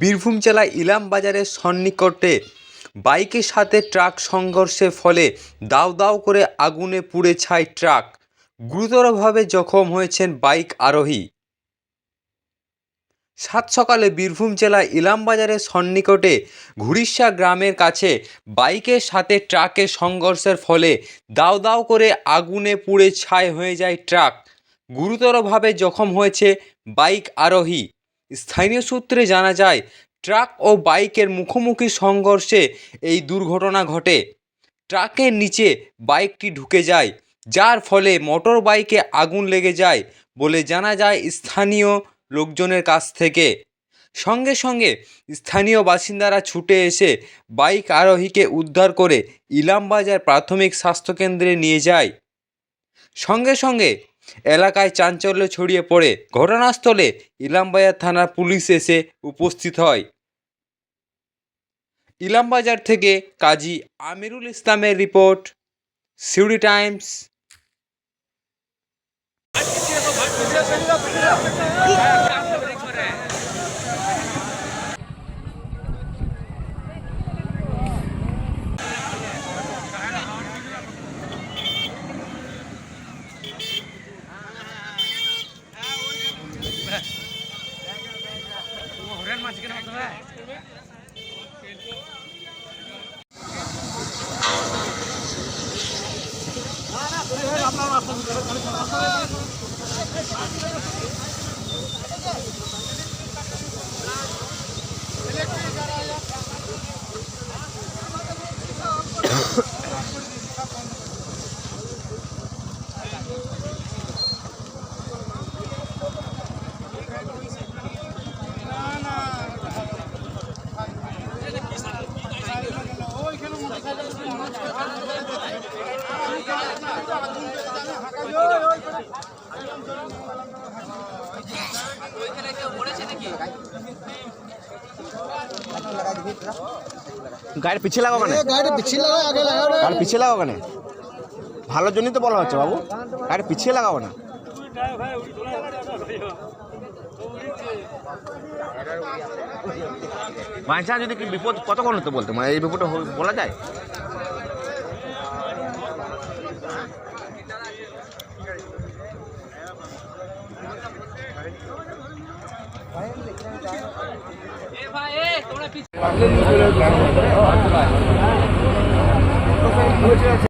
বীরভূম জেলায় ইলাম বাজারের সন্নিকটে বাইকের সাথে ট্রাক সংঘর্ষের ফলে দাউ দাউ করে আগুনে পুড়ে ছাই ট্রাক। গুরুতরভাবে জখম হয়েছেন বাইক আরোহী। সাত সকালে বীরভূম জেলার ইলামবাজারের সন্নিকটে ঘুরিষ্যা গ্রামের কাছে বাইকের সাথে ট্রাকের সংঘর্ষের ফলে দাউ দাউ করে আগুনে পুড়ে ছাই হয়ে যায় ট্রাক। গুরুতরভাবে জখম হয়েছে বাইক আরোহী। স্থানীয় সূত্রে জানা যায়, ট্রাক ও বাইকের মুখোমুখি সংঘর্ষে এই দুর্ঘটনা ঘটে। ট্রাকের নিচে বাইকটি ঢুকে যায়, যার ফলে মোটর বাইকে আগুন লেগে যায় বলে জানা যায় স্থানীয় লোকজনের কাছ থেকে। সঙ্গে সঙ্গে স্থানীয় বাসিন্দারা ছুটে এসে বাইক আরোহীকে উদ্ধার করে ইলামবাজার প্রাথমিক স্বাস্থ্যকেন্দ্রে নিয়ে যায়। সঙ্গে সঙ্গে এলাকায় চাঞ্চল্য ছড়িয়ে পড়ে। ঘটনাস্থলে ইলামবাজার থানার পুলিশ এসে উপস্থিত হয়। ইলামবাজার থেকে কাজী আমিরুল ইসলামের রিপোর্ট, সিউড়ি টাইমস। আপনার গাড়ির পিছিয়ে লাগাও কেন? গাড়ি পিছিয়ে লাগাও আগে লাগাও গাড়ি পিছিয়ে লাগাও কেন? ভালোর জন্যই তো বলা হচ্ছে বাবু। গাড়ি পিছিয়ে লাগাবো না। মাঝা যদি কি বিপদ কতক্ষণ হতো বলতে? মানে এই বিপদটা বলা যায়? তোমরা